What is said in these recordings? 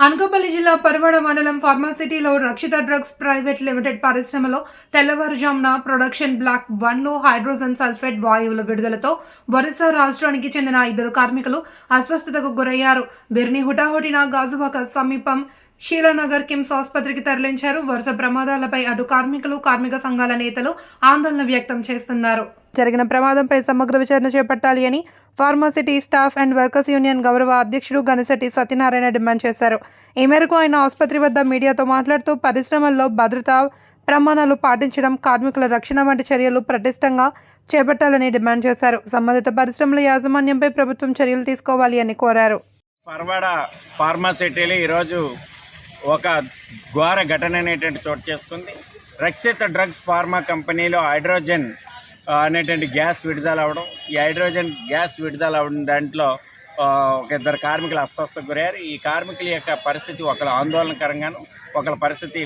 అనకాపల్లి జిల్లా పరవాడ మండలం ఫార్మాసిటీలో రక్షిత డ్రగ్స్ ప్రైవేట్ లిమిటెడ్ పరిశ్రమలో తెల్లవారుజామున ప్రొడక్షన్ బ్లాక్ వన్లో హైడ్రోజన్ సల్ఫేట్ వాయువుల విడుదలతో ఒరిస్సా రాష్ట్రానికి చెందిన ఇద్దరు కార్మికులు అస్వస్థతకు గురయ్యారు. వీరిని హుటాహుటిన గాజువాక సమీపం షీలానగర్ కిమ్స్ ఆసుపత్రికి తరలించారు. వరుస ప్రమాదాలపై అటు కార్మికులు కార్మిక సంఘాల నేతలు ఆందోళన వ్యక్తం చేస్తున్నారు. జరిగిన ప్రమాదంపై సమగ్ర విచారణ చేపట్టాలి అని pharma city staff and workers union గౌరవ అధ్యక్షుడు గణశెట్టి సత్యనారాయణ డిమాండ్ చేశారు. ఈ మేరకు ఆయన ఆసుపత్రి వద్ద మీడియాతో మాట్లాడుతూ పరిశ్రమల్లో భద్రతా ప్రమాణాలు పాటించడం కార్మికుల రక్షణ వంటి చర్యలు పటిష్టంగా చేపట్టాలని డిమాండ్ చేశారు. సంబంధిత పరిశ్రమల యాజమాన్యంపై ప్రభుత్వం చర్యలు తీసుకోవాలి అని కోరారు. పర్వాడ ఫార్మాసిటీలో ఈరోజు ఒక ఘోర ఘటన అనేటువంటి చోటు చేసుకుంది. రక్షిత డ్రగ్స్ ఫార్మా కంపెనీలో హైడ్రోజన్ అనేటువంటి గ్యాస్ విడుదల అవడం ఈ హైడ్రోజన్ గ్యాస్ విడుదల అవడం దాంట్లో ఒక ఇద్దరు కార్మికులు అస్వస్థకు గురయ్యారు. ఈ కార్మికుల యొక్క పరిస్థితి ఒకళ్ళ ఆందోళనకరంగాను ఒకళ్ళ పరిస్థితి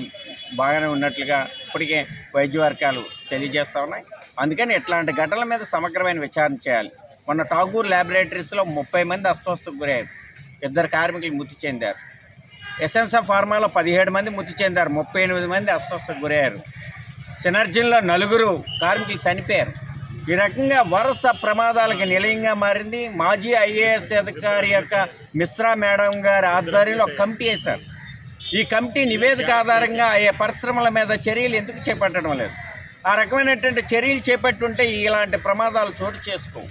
బాగానే ఉన్నట్లుగా ఇప్పటికే వైద్య వర్గాలు తెలియజేస్తూ ఉన్నాయి. అందుకని ఇట్లాంటి ఘటనల మీద సమగ్రమైన విచారణ చేయాలి. మొన్న టాగూర్ ల్యాబొరేటరీస్లో ముప్పై మంది అస్వస్థకు గురయ్యారు. ఇద్దరు కార్మికులు మృతి చెందారు. ఎసెన్స్ ఫార్మాలో పదిహేడు మంది మృతి చెందారు. ముప్పై ఎనిమిది మంది అస్వస్థకు గురయ్యారు. సినర్జన్లో నలుగురు కార్మికులు చనిపోయారు. ఈ రకంగా వరుస ప్రమాదాలకు నిలయంగా మారింది. మాజీ ఐఏఎస్ అధికారి యొక్క మిశ్రా మేడం గారి ఆధ్వర్యంలో కమిటీ వేశారు. ఈ కమిటీ నివేదిక ఆధారంగా ఆయా పరిశ్రమల మీద చర్యలు ఎందుకు చేపట్టడం లేదు. ఆ రకమైనటువంటి చర్యలు చేపట్టుంటే ఇలాంటి ప్రమాదాలు చోటు చేసుకోవు.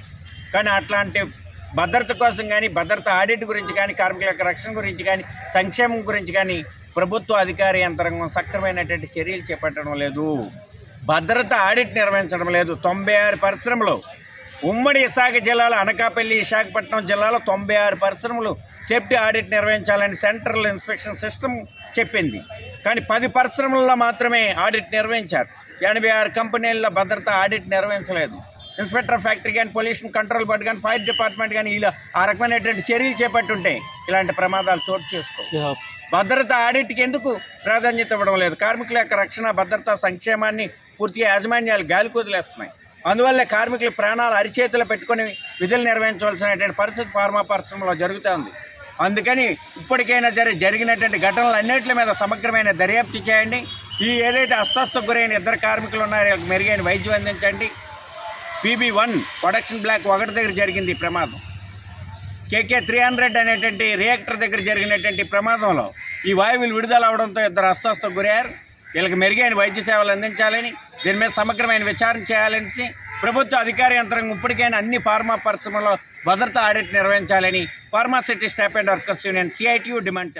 కానీ అట్లాంటి భద్రత కోసం కానీ భద్రత ఆడిట్ గురించి కానీ కార్మికుల యొక్క రక్షణ గురించి కానీ సంక్షేమం గురించి కానీ ప్రభుత్వ అధికార యంత్రాంగం సక్రమైనటువంటి చర్యలు చేపట్టడం లేదు. భద్రత ఆడిట్ నిర్వహించడం లేదు. తొంభై ఆరు పరిశ్రమలు ఉమ్మడి విశాఖ జిల్లాలో అనకాపల్లి విశాఖపట్నం జిల్లాలో తొంభై ఆరు పరిశ్రమలు సేఫ్టీ ఆడిట్ నిర్వహించాలని సెంట్రల్ ఇన్స్పెక్షన్ సిస్టమ్ చెప్పింది. కానీ పది పరిశ్రమల్లో మాత్రమే ఆడిట్ నిర్వహించారు. ఎనభై ఆరు కంపెనీల్లో భద్రత ఆడిట్ నిర్వహించలేదు. ఇన్స్పెక్టర్ ఫ్యాక్టరీ కానీ పొల్యూషన్ కంట్రోల్ బోర్డు కానీ ఫైర్ డిపార్ట్మెంట్ కానీ ఇలా ఆ రకమైనటువంటి చర్యలు చేపట్టుంటే ఇలాంటి ప్రమాదాలు చోటు చేసుకో భద్రత ఆడిట్కి ఎందుకు ప్రాధాన్యత ఇవ్వడం లేదు? కార్మికుల యొక్క రక్షణ భద్రత సంక్షేమాన్ని పూర్తిగా యాజమాన్యాలు గాలి కుదిలేస్తున్నాయి. అందువల్ల కార్మికుల ప్రాణాలు అరిచేతులు పెట్టుకొని విధులు నిర్వహించవలసినటువంటి పరిస్థితి ఫార్మా పరిశ్రమలో జరుగుతూ ఉంది. అందుకని ఇప్పటికైనా సరే జరిగినటువంటి ఘటనలు అన్నింటి మీద సమగ్రమైన దర్యాప్తు చేయండి. ఈ ఏదైతే అస్వస్థకు గురైన ఇద్దరు కార్మికులు ఉన్నారో మెరుగైన వైద్యం అందించండి. పీబీ వన్ ప్రొడక్షన్ బ్లాక్ ఒకటి దగ్గర జరిగింది ఈ ప్రమాదం. కేకే త్రీ హండ్రెడ్ అనేటువంటి రియాక్టర్ దగ్గర జరిగినటువంటి ప్రమాదంలో ఈ వాయువులు విడుదల అవడంతో ఇద్దరు అస్వస్థ గురయ్యారు. వీళ్ళకి మెరుగైన వైద్య సేవలు అందించాలని దీని మీద సమగ్రమైన విచారణ చేయాలని ప్రభుత్వ అధికార యంత్రాంగం ఇప్పటికైనా అన్ని ఫార్మా పరిశ్రమలో భద్రతా ఆడిట్ నిర్వహించాలని pharma city staff and workers union CITU demand